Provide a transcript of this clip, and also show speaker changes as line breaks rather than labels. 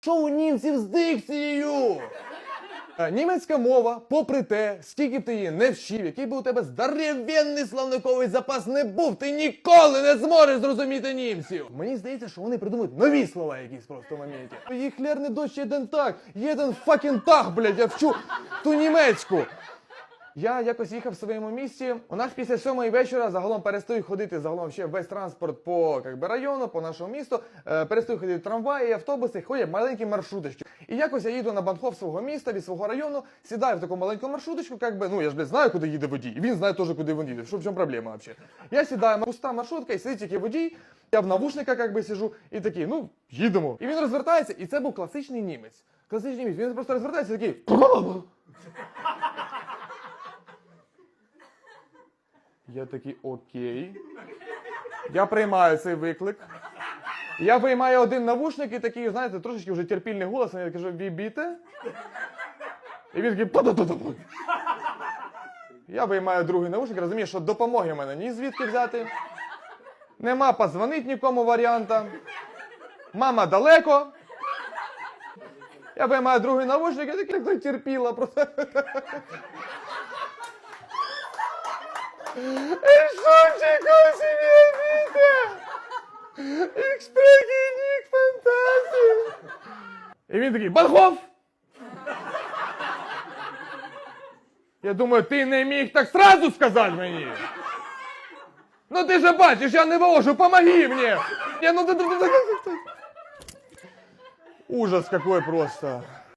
Що у німців з дикцією? Е, Німецька мова, попри те, скільки б ти її не вчив, який би у тебе здоровенний словниковий запас не був, ти ніколи не зможеш зрозуміти німців. Мені здається, що вони придумують нові слова якісь просто в моменті. Їх лярний дощ єден так, єден факін так, блядь, я вчу ту німецьку. Я якось їхав в своєму місті. У нас після сьомої вечора загалом перестають ходити загалом ще весь транспорт по би, району, по нашому місту. Е, перестають ходити трамваї, автобуси, ходять маленькі маршруточки. І якось я їду на банхоф свого міста від свого району, сідаю в таку маленьку маршруточку, как би, ну я ж блядь, знаю, куди їде водій. Він знає теж, куди він їде. Що в чому проблема взагалі? Я сідаю, пуста маршрутка, і сидить тільки водій. Я в навушниках би сижу і такий, ну їдемо. І він розвертається, і це був класичний німець. Класичний німець. Він просто розвертається і такий. Я такий окей. Я приймаю цей виклик. Я виймаю один навушник і такий, знаєте, трошечки вже терпільний голос, я кажу, бібіте. І він такий «Па-да-да-да-да». Я виймаю другий навушник, розумію, що допомоги мене ні звідки взяти. Нема позвонить нікому варіанта. Мама далеко. Я виймаю другий навушник, я такий «Та терпіла просто. Шучику себе біте! Ікспрегінік фантазії! І він такий, Банхоф! Я думаю, ти не міг так сразу сказати мені. Ну ти же бачиш, я не можу, помоги мені! Я, ну, ти- ти- ти- ти- ти- Ужас какой просто.